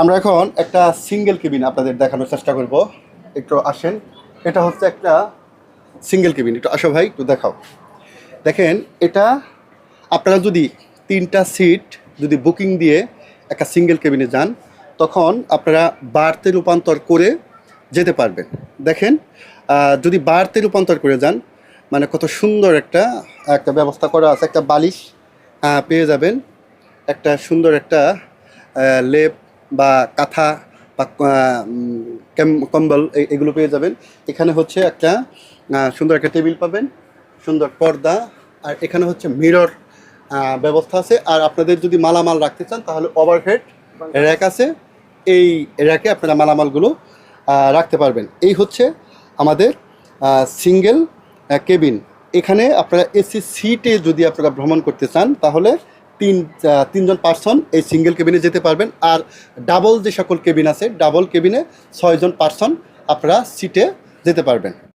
আমরা এখন একটা সিঙ্গেল কেবিন আপনাদের দেখানোর চেষ্টা করব। একটু আসেন। এটা হচ্ছে একটা সিঙ্গেল কেবিন একটু আসো ভাই, একটু দেখাও। দেখেন, এটা আপনারা যদি তিনটা সিট যদি বুকিং দিয়ে একটা সিঙ্গেল কেবিনে যান, তখন আপনারা বাড়তে রূপান্তর করে যেতে পারবেন। দেখেন যদি বাড়তে রূপান্তর করে যান মানে কত সুন্দর একটা একটা ব্যবস্থা করা আছে, একটা বালিশ পেয়ে যাবেন। একটা সুন্দর একটা লেপ বা কাঁথা বা কম্বল এগুলো পেয়ে যাবেন। এখানে হচ্ছে একটা সুন্দর একটা টেবিল পাবেন, সুন্দর পর্দা, আর এখানে হচ্ছে মিরর ব্যবস্থা আছে। আর আপনাদের যদি মালামাল রাখতে চান, তাহলে ওভারহেড র্যাক আছে। এই র্যাকে আপনারা মালামালগুলো রাখতে পারবেন। এই হচ্ছে আমাদের সিঙ্গেল কেবিন। এখানে আপনারা এসি সিটে যদি আপনারা ভ্রমণ করতে চান, তাহলে তিন তিনজন পার্সন এই সিঙ্গেল কেবিনে যেতে পারবেন। আর ডাবল যে সকল কেবিন আছে ডাবল কেবিনে ছয়জন পার্সন আপনারা সিটে যেতে পারবেন।